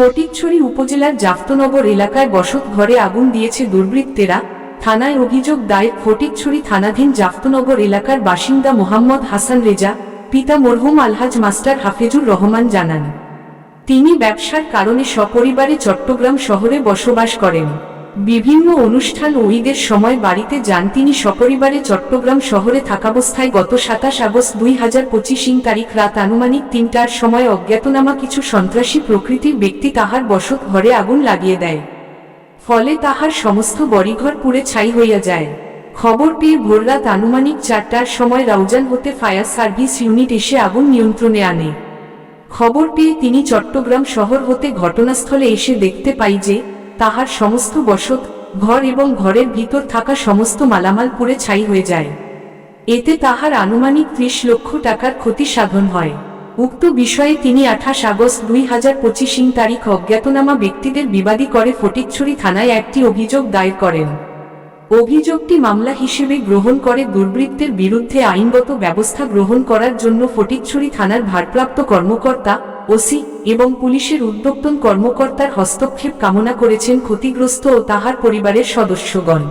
ফটিকছড়ি উপজেলার জাফতনগর এলাকায় বসত ঘরে আগুন দিয়েছে দুর্বৃত্তেরা। থানায় অভিযোগ দায়ের ফটিকছড়ি থানাধীন জাফতনগর এলাকার বাসিন্দা মোহাম্মদ হাসান রেজা, পিতা মরহুম আলহাজ মাস্টার হাফেজুর রহমান জানান। তিনি ব্যবসার কারণে সপরিবারে চট্টগ্রাম শহরে বসবাস করেন। বিভিন্ন অনুষ্ঠান ঈদের সময় বাড়িতে যান তিনি সপরিবারে চট্টগ্রাম শহরে থাকাবস্থায় গত সাতাশ আগস্ট দুই হাজার পঁচিশ তারিখ রাত আনুমানিক তিনটার সময় অজ্ঞাতনামা কিছু সন্ত্রাসী প্রকৃতির ব্যক্তি তাহার বসত ঘরে আগুন লাগিয়ে দেয়। ফলে তাহার সমস্ত বড়িঘর পুড়ে ছাই হইয়া যায়। খবর পেয়ে ভোররাত আনুমানিক চারটার সময় রাউজান হতে ফায়ার সার্ভিস ইউনিট এসে আগুন নিয়ন্ত্রণে আনে। খবর পেয়ে তিনি চট্টগ্রাম শহর হতে ঘটনাস্থলে এসে দেখতে পাই যে তাহার সমস্ত বসত, ঘর এবং ঘরের ভিতর থাকা সমস্ত মালামাল পুড়ে ছাই হয়ে যায়। এতে তাহার আনুমানিক ত্রিশ লক্ষ টাকার ক্ষতি সাধন হয়। উক্ত বিষয়ে তিনি আঠাশ আগস্ট দুই হাজার পঁচিশ তারিখ অজ্ঞাতনামা ব্যক্তিদের বিবাদী করে ফটিকছড়ি থানায় একটি অভিযোগ দায়ের করেন। অভিযোগটি মামলা হিসেবে গ্রহণ করে দুর্বৃত্তের বিরুদ্ধে আইনগত ব্যবস্থা গ্রহণ করার জন্য ফটিকছড়ি থানার ভারপ্রাপ্ত কর্মকর্তা ওসি এবং পুলিশের উদ্যোক্তন কর্মকর্তার হস্তক্ষেপ কামনা করেছেন ক্ষতিগ্রস্ত ও তাহার পরিবারের সদস্যগণ।